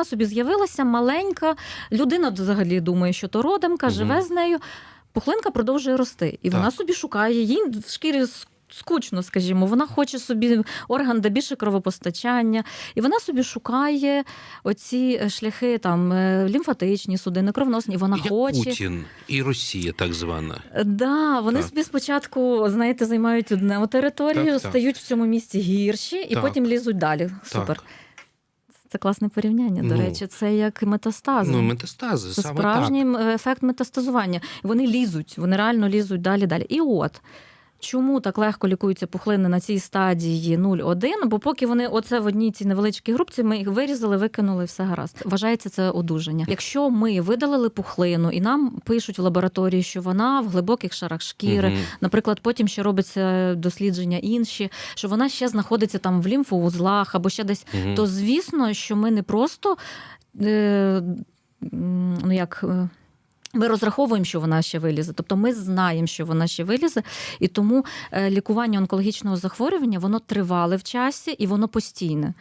вона собі з'явилася маленька. Людина взагалі думає, що то родимка, Мгм. живе з нею. Пухлинка продовжує рости, і вона собі шукає їй в шкірі. Скучно, скажімо, вона хоче собі орган, де більше кровопостачання, і вона собі шукає оці е, шляхи там е, лімфатичні судини, кровносні. Вона Як хоче Путін і Росія, так звана. Да, вони Так. собі спочатку, знаєте, займають одну територію, Так, так. стають в цьому місці гірші і Так. потім лізуть далі. Супер. Це класне порівняння. До Ну. речі, це як метастази. Ну, метастази, це саме справжній так. ефект метастазування. Вони лізуть, вони реально лізуть далі далі. І от. Чому так легко лікуються пухлини на цій стадії 0,1? Бо поки вони оце в одній цій невеличкій групці, ми їх вирізали, викинули, все гаразд. Вважається це одужання. Якщо ми видалили пухлину і нам пишуть в лабораторії, що вона в глибоких шарах шкіри, Мгм. Наприклад, потім ще робиться дослідження інші, що вона ще знаходиться там в лімфоузлах або ще десь. Мгм. То звісно, що ми не просто е, ну як. Ми розраховуємо, що вона ще вилізе, тобто ми знаємо, що вона ще вилізе, і тому е, лікування онкологічного захворювання воно тривале в часі і воно постійне.